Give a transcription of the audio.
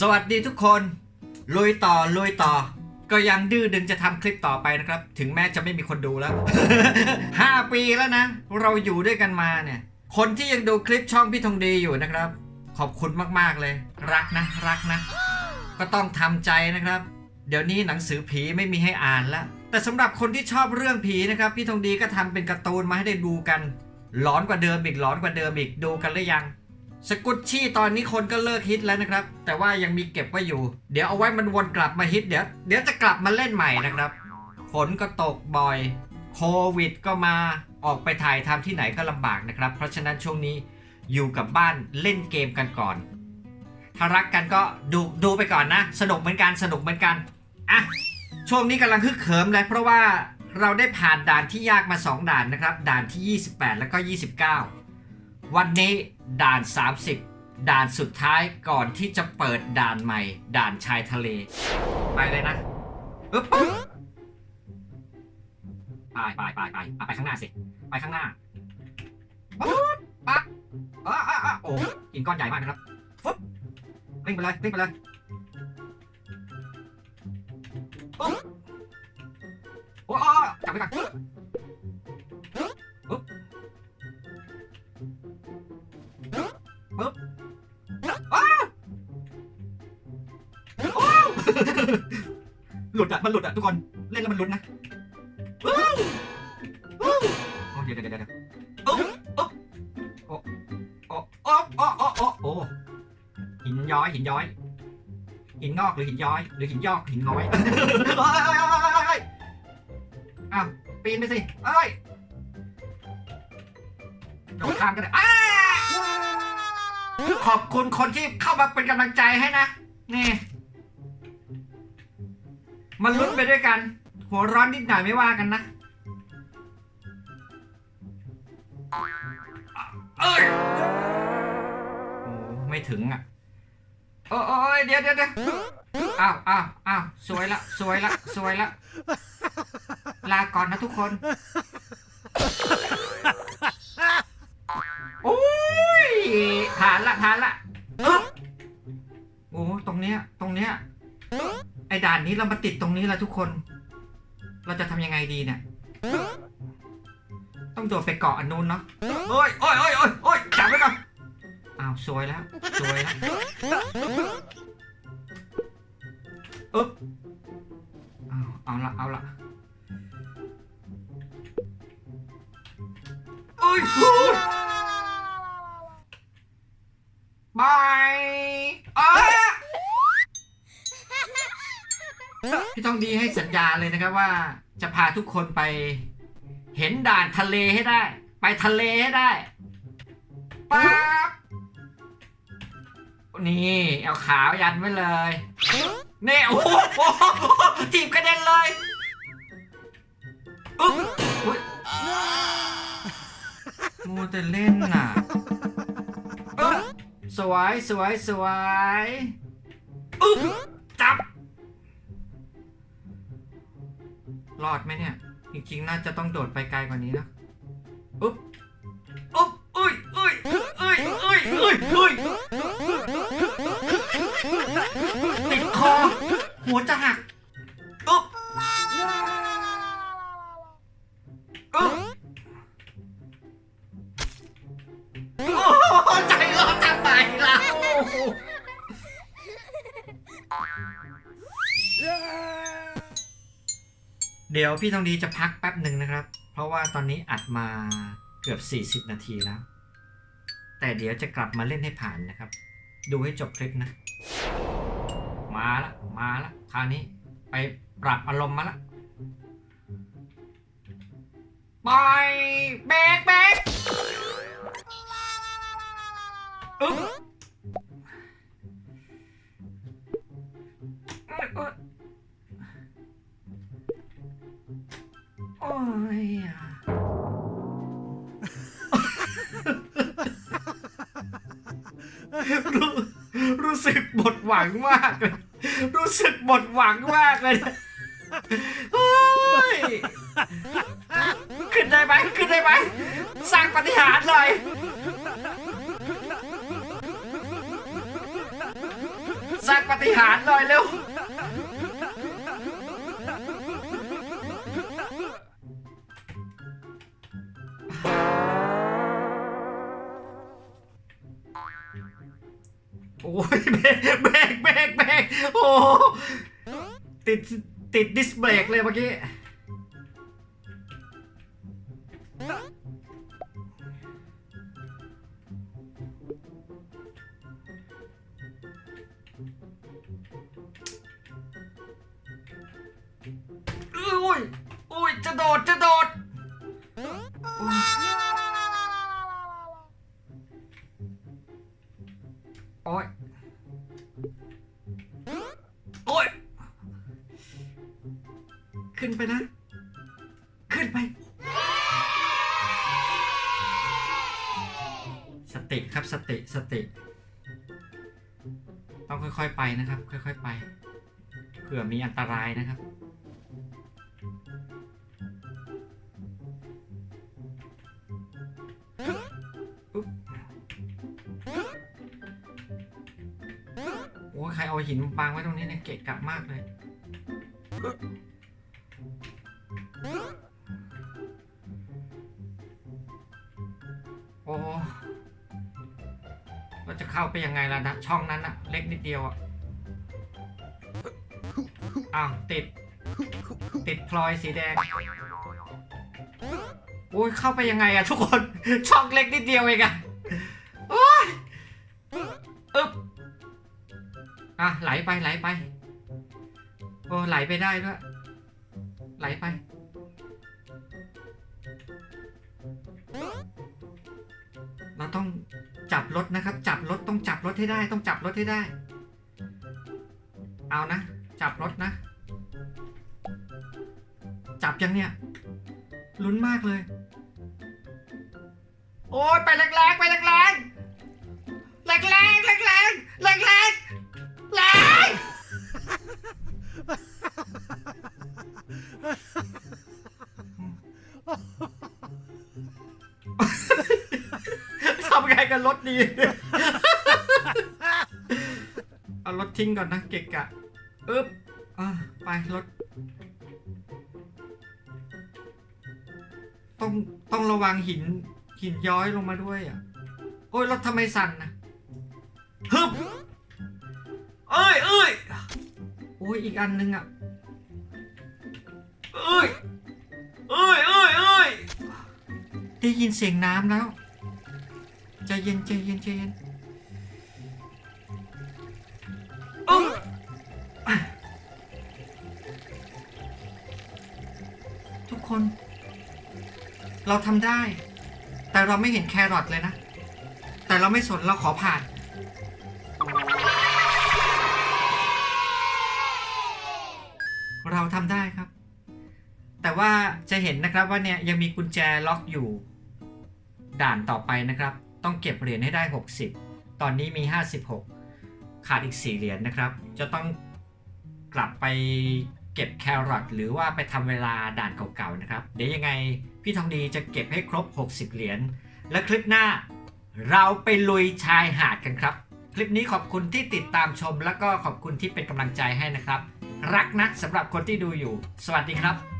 สวัสดีทุกคน ลุยต่อลุยต่อ ก็ยังดื้อดึงจะทำคลิปต่อไปนะครับ ถึงแม้จะไม่มีคนดูแล้ว 5 ปีแล้วนะ เราอยู่ด้วยกันมาเนี่ย คนที่ยังดูคลิปช่องพี่ทองดีอยู่นะครับ ขอบคุณมากๆเลย รักนะ รักนะ ก็ต้องทำใจนะครับ เดี๋ยวนี้หนังสือผีไม่มีให้อ่านแล้วแต่สำหรับคนที่ชอบเรื่องผีนะครับ พี่ทองดีก็ทำเป็นการ์ตูนมาให้ได้ดูกัน หลอนกว่าเดิมอีกหลอนกว่าเดิมอีกดูกันหรือยัง สกุตชี่ตอนนี้คนก็เลิกฮิตแล้วนะครับ แต่ว่ายังมีเก็บไว้อยู่ เดี๋ยวเอาไว้มันวนกลับมาฮิตเดี๋ยวเดี๋ยวจะกลับมาเล่นใหม่นะครับ ฝนก็ตกบ่อย โควิดก็มาออกไปถ่ายทำที่ไหนก็ลำบากนะครับ เพราะฉะนั้นช่วงนี้อยู่กับบ้านเล่นเกมกันก่อน ถ้ารักกันก็ดูดูไปก่อนนะ สนุกเหมือนกันสนุกเหมือนกันอะช่วงนี้กำลังฮึกเหิมเลยเพราะว่าเราได้ผ่านด่านที่ยากมา 2 ด่านนะครับ ด่านที่ 28 แล้วก็ 29 วันนี้ด่าน 30 ด่านสุดท้ายก่อนที่จะเปิดด่านใหม่ ด่านชายทะเล ไปเลยนะอึ๊บปึ๊บไปไปไปไปไปข้างหน้าสิ ไปข้างหน้าปุ๊บปั๊บอะอะอะโอ้หินก้อนใหญ่มากนะครับฟึ๊บวิ่งไปเลยวิ่งไปเลยปุ๊บโอ้จับไว้ก่อน มันหลุดอะทุกคนเล่นแล้วมันหลุดนะว้าวว้าวโอ้เดี๋ยวเดี๋ยวเดี๋ยวเดี๋ยวโอ้โอ้โอ้โอ้โอ้โอ้โอ้โอ้โอ้หินย้อยหินย้อย หินงอกหรือหินย้อย หรือหินยอกหินง้อยเอ้ยเอ้ยเอ้ยเอ้ยเอ้ยอ้าวปีนไปสิเอ้ยโดดข้ามกันเลยอ้าขอบคุณคนที่เข้ามาเป็นกำลังใจให้นะนี่ มันลุ้นไปด้วยกัน หัวร้อนนิดหน่อยไม่ว่ากันนะ เอ้ยโอ้ไม่ถึงอะโอ้โอ้ยเดี๋ยวเดี๋ยวเดี๋ยวอ้าวอ้าวอ้าวสวยละ สวยละ สวยละ ลาก่อนนะทุกคน โอ้ยผ่านละผ่านละโอ้ตรงเนี้ย ตรงเนี้ย ด่านนี้เรามาติดตรงนี้แล้วทุกคน เราจะทำยังไงดีเนี่ย ต้องโดดไปเกาะอันนู้นเนาะโอ้ยโอ้ยโอ้ยโอ้ยโอ้ยจับไว้ก่อนอ้าวสวยแล้วสวยแล้วอึ๊บอ้าวเอาละเอาละโอ้ย องดีให้สัญญาเลยนะครับว่าจะพาทุกคนไปเห็นด่านทะเลให้ได้ ไปทะเลให้ได้ป๊าบนี่เอาขาวยันไว้เลยนี่โอ้โหจีบกระเด็นเลยอุ๊บอุ๊ยมัวแต่เล่นน่ะสวยสวยสวยอุ๊บ รอดไหมเนี่ย จริงๆ น่าจะต้องโดดไปไกลกว่านี้นะอุ๊บอุ๊บอุ้ยอุ้ยอุ้ยอุ้ยอุ้ยอุ้ยติดคอ หัวจะหักอุ๊บอุ๊บโอ้ใจร้อนทำไมล่ะโอ้โห เดี๋ยวพี่ทองดีจะพักแป๊บหนึ่งนะครับ เพราะว่าตอนนี้อัดมาเกือบ 40 นาทีแล้ว แต่เดี๋ยวจะกลับมาเล่นให้ผ่านนะครับ ดูให้จบคลิปนะ มาละมาละคราวนี้ไปปรับอารมณ์มาละปล่อยเบรกเบรกอึ๊บ เอ้ยโอ้ยอะรู้รู้สึกหมดหวังมากเลยรู้สึกหมดหวังมากเลยเฮ้ยขึ้นได้ไหมขึ้นได้ไหมสร้างปฏิหารย์หน่อย สร้างปฏิหารย์หน่อยเร็ว โอ้ยเบกเบกเบกเบกโอ้ติดติดดิสเบรกเลยเมื่อกี้โอ้ยโอ้ยจะโดดจะ โอ้ยโอ้ยขึ้นไปนะ ขึ้นไป สติครับสติสติ ต้องค่อยๆไปนะครับ ค่อยๆไปเผื่อมีอันตรายนะครับ เอาหินมาปางไว้ตรงนี้เนี่ยเกะกะมากเลย โอ้เราจะเข้าไปยังไงล่ะนะช่องนั้นอะเล็กนิดเดียวอะอ้าวติด ติดพลอยสีแดงโอ้ยเข้าไปยังไงอะทุกคน ช่องเล็กนิดเดียวเองอะ ไหลไปไหลไปโอ้ไหลไปได้ด้วย ไหลไป เราต้องจับรถนะครับ จับรถต้องจับรถให้ได้ ต้องจับรถให้ได้ เอานะ จับรถนะ จับยังเนี่ยลุ้นมากเลย โอ้ยไปแรงๆไปแรงๆแรงๆแรงๆแรงๆ แรงๆแรงๆแรงทำไงกันรถดี เอารถทิ้งก่อนนะเกะกะอึ๊บอะไปรถ ต้องต้องระวังหินหินย้อยลงมาด้วยอะ โอ้ยรถทำไมสั่นนะฮึบ เอ้ยเอ้ยโอ้ยอีกอันนึงอะเอ้ยเอ้ยเอ้ยเอ้ยได้ยินเสียงน้ำแล้วใจเย็นใจเย็นใจเย็นอึ๊บทุกคน เราทำได้ แต่เราไม่เห็นแครอทเลยนะ แต่เราไม่สนเราขอผ่าน เราทำได้ครับ แต่ว่าจะเห็นนะครับว่าเนี่ยยังมีกุญแจล็อกอยู่ ด่านต่อไปนะครับ ต้องเก็บเหรียญให้ได้ 60 ตอนนี้มี 56 ขาดอีก 4 เหรียญนะครับ จะต้องกลับไปเก็บแครอทหรือว่าไปทำเวลาด่านเก่าๆนะครับ เดี๋ยวยังไงพี่ทองดีจะเก็บให้ครบ 60 เหรียญ และคลิปหน้าเราไปลุยชายหาดกันครับ คลิปนี้ขอบคุณที่ติดตามชม แล้วก็ขอบคุณที่เป็นกำลังใจให้นะครับ รักนะสำหรับคนที่ดูอยู่ สวัสดีครับ